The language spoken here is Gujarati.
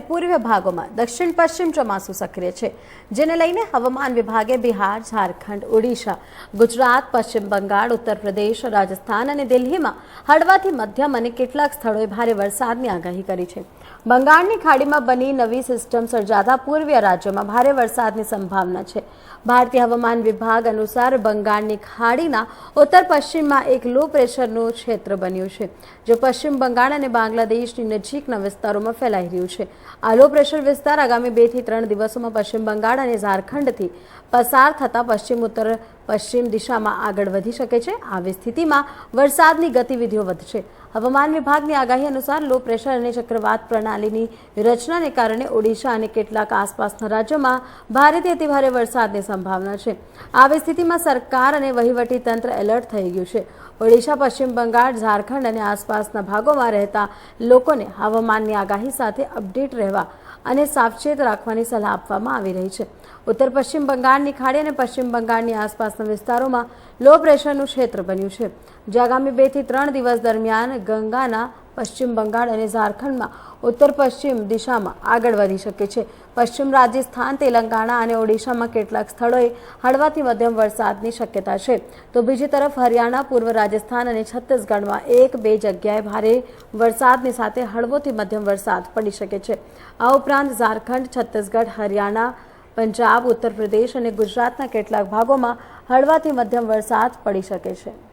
પૂર્વીય ભાગોમાં દક્ષિણ પશ્ચિમ ચોમાસું સક્રિય છે, જેને લઈને હવામાન વિભાગે બિહાર, ઝારખંડ, ઓડિશા, ગુજરાત, પશ્ચિમ બંગાળ, ઉત્તર પ્રદેશ, રાજસ્થાન અને દિલ્હીમાં હળવાથી મધ્યમ અને કેટલાક સ્થળોએ ભારે વરસાદની આગાહી કરી છે. બંગાળની ખાડીમાં બની નવી સિસ્ટમ સર્જાતા પૂર્વીય રાજ્યોમાં ભારે વરસાદની સંભાવના છે. ભારતીય હવામાન વિભાગ અનુસાર બંગાળની ખાડીના ઉત્તર પશ્ચિમમાં એક લો પ્રેશરનું ક્ષેત્ર બન્યું છે, જે પશ્ચિમ બંગાળ અને બાંગ્લાદેશની નજીકના વિસ્તારોમાં ફેલાઈ રહ્યું છે. આ લો પ્રેશર વિસ્તાર આગામી બેથી ત્રણ દિવસોમાં પશ્ચિમ બંગાળ અને ઝારખંડથી પસાર થતાં પશ્ચિમ ઉત્તર પશ્ચિમ દિશામાં આગળ વધી શકે છે. આવી સ્થિતિમાં વરસાદની ગતિવિધિઓ વધશે. હવામાન વિભાગની આગાહી અનુસાર લો પ્રેશર અને ચક્રવાત પ્રણાલીની રચનાને કારણે ઓડિશા અને કેટલાક આસપાસના રાજ્યોમાં ભારેથી અતિભારે વરસાદની સંભાવના છે. આવી સ્થિતિમાં સરકાર અને વહીવટી તંત્ર એલર્ટ થઈ ગયું છે. ઓડિશા, પશ્ચિમ બંગાળ, ઝારખંડ અને આસપાસના ભાગોમાં રહેતા લોકોને હવામાનની આગાહી સાથે અપડેટ રહેવા અને સાવચેત રાખવાની સલાહ આપવામાં આવી રહી છે. ઉત્તર પશ્ચિમ બંગાળની ખાડી અને પશ્ચિમ બંગાળની આસપાસના વિસ્તારોમાં લો પ્રેશરનું ક્ષેત્ર બન્યું છે. જે આગામી બેથી ત્રણ દિવસ દરમિયાન ગંગાના પશ્ચિમ બંગાળ અને ઝારખંડમાં ઉત્તર પશ્ચિમ દિશામાં આગળ વધી શકે છે. પશ્ચિમ રાજસ્થાન, તેલંગાણા અને ઓડિશામાં કેટલાક સ્થળોએ હળવાથી મધ્યમ વરસાદની શક્યતા છે. તો બીજી તરફ હરિયાણા, પૂર્વ રાજસ્થાન અને છત્તીસગઢમાં એક બે જગ્યાએ ભારે વરસાદની સાથે હળવોથી મધ્યમ વરસાદ પડી શકે છે. આ ઉપરાંત ઝારખંડ, છત્તીસગઢ, હરિયાણા, પંજાબ ઉત્તર પ્રદેશ અને ગુજરાતના કેટલાક ભાગોમાં હળવાથી મધ્યમ વરસાદ પડી શકે છે.